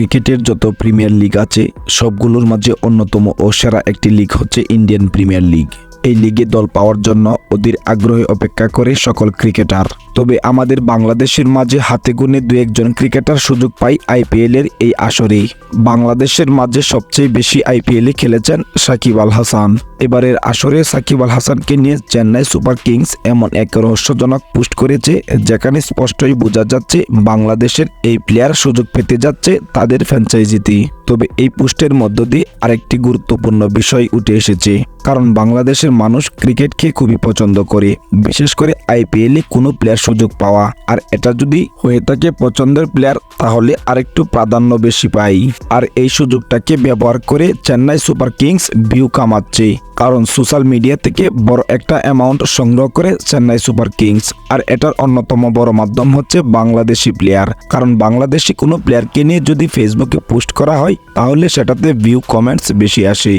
ক্রিকেটের যত premier league আছে, সবগুলোর মাঝে অন্যতম ও সেরা একটি লিগ হচ্ছে ইন্ডিয়ান প্রিমিয়ার লিগ। এই লিগে দল পাওয়ার জন্য ওদের আগ্রহে অপেক্ষা করে সকল ক্রিকেটার। তবে আমাদের বাংলাদেশের মাঝে হাতে গুনে দু একজন ক্রিকেটার সুযোগ পাই আইপিএল এর এই আসরেই। বাংলাদেশের মাঝে সবচেয়ে বেশি আইপিএল খেলেছেন সাকিব আল হাসান। এবারের আসরে সাকিব আল হাসানকে নিয়ে চেন্নাই সুপার কিংস এমন এক রহস্যজনক পোস্ট করেছে, যেখানে স্পষ্টই বোঝা যাচ্ছে বাংলাদেশের এই প্লেয়ার সুযোগ পেতে যাচ্ছে তাদের ফ্র্যাঞ্চাইজিতে। তবে এই পোস্টের মধ্য দিয়ে আরেকটি গুরুত্বপূর্ণ বিষয় উঠে এসেছে, কারণ বাংলাদেশের মানুষ ক্রিকেটকে খুবই পছন্দ করে, বিশেষ করে আইপিএল এ কোনো প্লেয়ার সুযোগ পাওয়া। আর এটা যদি হয়ে থাকে পছন্দের প্লেয়ার, তাহলে আরেকটু প্রাধান্য বেশি পাই। আর এই সুযোগটাকে ব্যবহার করে চেন্নাই সুপার কিংস ভিউ কামাচ্ছে। কারণ সোশ্যাল মিডিয়া থেকে বড় একটা অ্যামাউন্ট সংগ্রহ করে চেন্নাই সুপার কিংস, আর এটার অন্যতম বড় মাধ্যম হচ্ছে বাংলাদেশি প্লেয়ার কারণ বাংলাদেশি কোনো প্লেয়ারকে নিয়ে যদি ফেসবুকে পোস্ট করা হয়, তাহলে সেটাতে ভিউ কমেন্টস বেশি আসে।